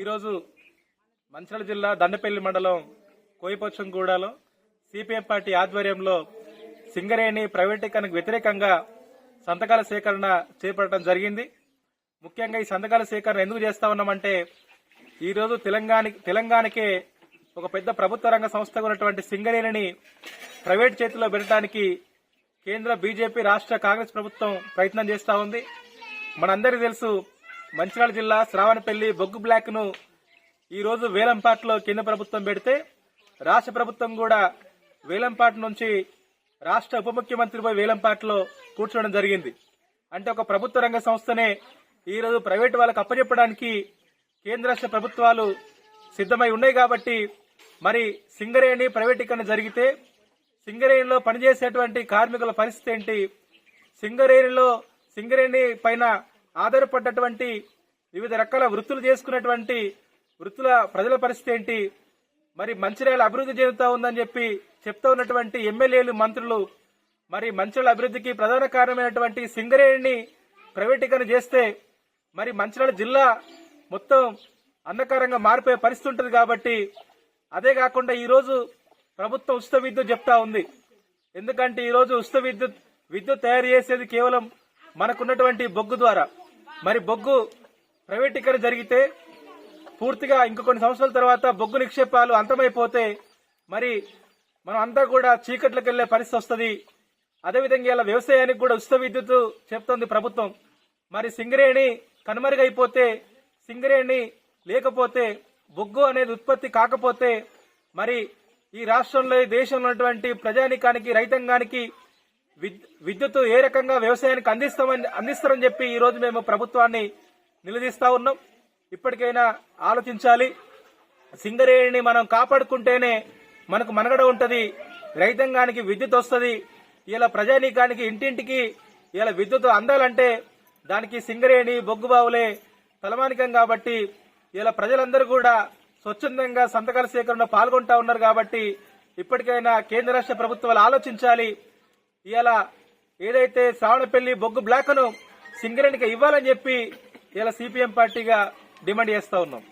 ఈరోజు మంచిర్యాల జిల్లా దండపల్లి మండలం కోయిపచ్చంగూడలో సిపిఎం పార్టీ ఆధ్వర్యంలో సింగరేణి ప్రైవేటీకరణకు వ్యతిరేకంగా సంతకాల సేకరణ చేపట్టడం జరిగింది. ముఖ్యంగా ఈ సంతకాల సేకరణ ఎందుకు చేస్తా ఉన్నామంటే ఈరోజు తెలంగాణ తెలంగాణకే ఒక పెద్ద ప్రభుత్వ రంగ సంస్థగా ఉన్నటువంటి సింగరేణిని ప్రైవేట్ చేతిలో పెట్టడానికి కేంద్ర బీజేపీ రాష్ట్ర కాంగ్రెస్ ప్రభుత్వం ప్రయత్నం చేస్తూ ఉంది. మనందరికీ తెలుసు మంచిర్యాల జిల్లా శ్రావణపల్లి బొగ్గు బ్లాక్ను ఈరోజు వేలంపాట్లో కేంద్ర ప్రభుత్వం పెడితే రాష్ట్ర ప్రభుత్వం కూడా వేలంపాట నుంచి రాష్ట్ర ఉప ముఖ్యమంత్రి పోయి వేలంపాట్లో కూర్చోవడం జరిగింది. అంటే ఒక ప్రభుత్వ రంగ సంస్థనే ఈ రోజు ప్రైవేట్ వాళ్ళకు అప్పచెప్పడానికి కేంద్ర రాష్ట్ర ప్రభుత్వాలు సిద్ధమై ఉన్నాయి కాబట్టి మరి సింగరేణి ప్రైవేటీకరణ జరిగితే సింగరేణిలో పనిచేసేటువంటి కార్మికుల పరిస్థితి ఏంటి? సింగరేణిలో సింగరేణి పైన ఆధారపడ్డటువంటి వివిధ రకాల వృత్తులు చేసుకున్నటువంటి వృత్తుల ప్రజల పరిస్థితి ఏంటి? మరి మంచిర్యాల అభివృద్ధి చెందుతా ఉందని చెప్పి చెప్తా ఉన్నటువంటి ఎమ్మెల్యేలు మంత్రులు మరి మంచిర్యాల అభివృద్ధికి ప్రధాన కారణమైనటువంటి సింగరేణిని ప్రైవేటీకరణ చేస్తే మరి మంచిర్యాల జిల్లా మొత్తం అంధకారంగా మారిపోయే పరిస్థితి ఉంటుంది కాబట్టి అదే కాకుండా ఈరోజు ప్రభుత్వం ఉచిత విద్యుత్ చెప్తా ఉంది. ఎందుకంటే ఈరోజు ఉచిత విద్యుత్ విద్యుత్ తయారు చేసేది కేవలం మనకున్నటువంటి బొగ్గు ద్వారా. మరి బొగ్గు ప్రైవేటీకరణ జరిగితే పూర్తిగా ఇంక కొన్ని సంవత్సరాల తర్వాత బొగ్గు నిక్షేపాలు అంతమైపోతే మరి మనం అంతా కూడా చీకట్లకు వెళ్ళే పరిస్థితి వస్తుంది. అదేవిధంగా ఇలా వ్యవసాయానికి కూడా ఉచిత విద్యుత్ చెప్తోంది ప్రభుత్వం. మరి సింగరేణి కనుమరుగైపోతే సింగరేణి లేకపోతే బొగ్గు అనేది ఉత్పత్తి కాకపోతే మరి ఈ రాష్ట్రంలో దేశంలో ఉన్నటువంటి ప్రజానికానికి రైతాంగానికి విద్యుత్ ఏ రకంగా వ్యవసాయానికి అందిస్తామని అందిస్తారని చెప్పి ఈ రోజు మేము ప్రభుత్వాన్ని నిలదీస్తా ఉన్నాం. ఇప్పటికైనా ఆలోచించాలి. సింగరేణిని మనం కాపాడుకుంటేనే మనకు మనగడ ఉంటది. రైతాంగానికి విద్యుత్ వస్తుంది. ఇలా ప్రజానీకానికి ఇంటింటికి ఇలా విద్యుత్ అందాలంటే దానికి సింగరేణి బొగ్గు బావులే తలమానికం కాబట్టి ఇలా ప్రజలందరూ కూడా స్వచ్ఛందంగా సంతకాల సేకరణలో పాల్గొంటా ఉన్నారు కాబట్టి ఇప్పటికైనా కేంద్ర రాష్ట్ర ప్రభుత్వాలు ఆలోచించాలి. ఇలా ఏదైతే శ్రావణపల్లి బొగ్గు బ్లాక్ను సింగరేణికి ఇవ్వాలని చెప్పి ఇలా సిపిఎం పార్టీగా డిమాండ్ చేస్తా ఉన్నాం.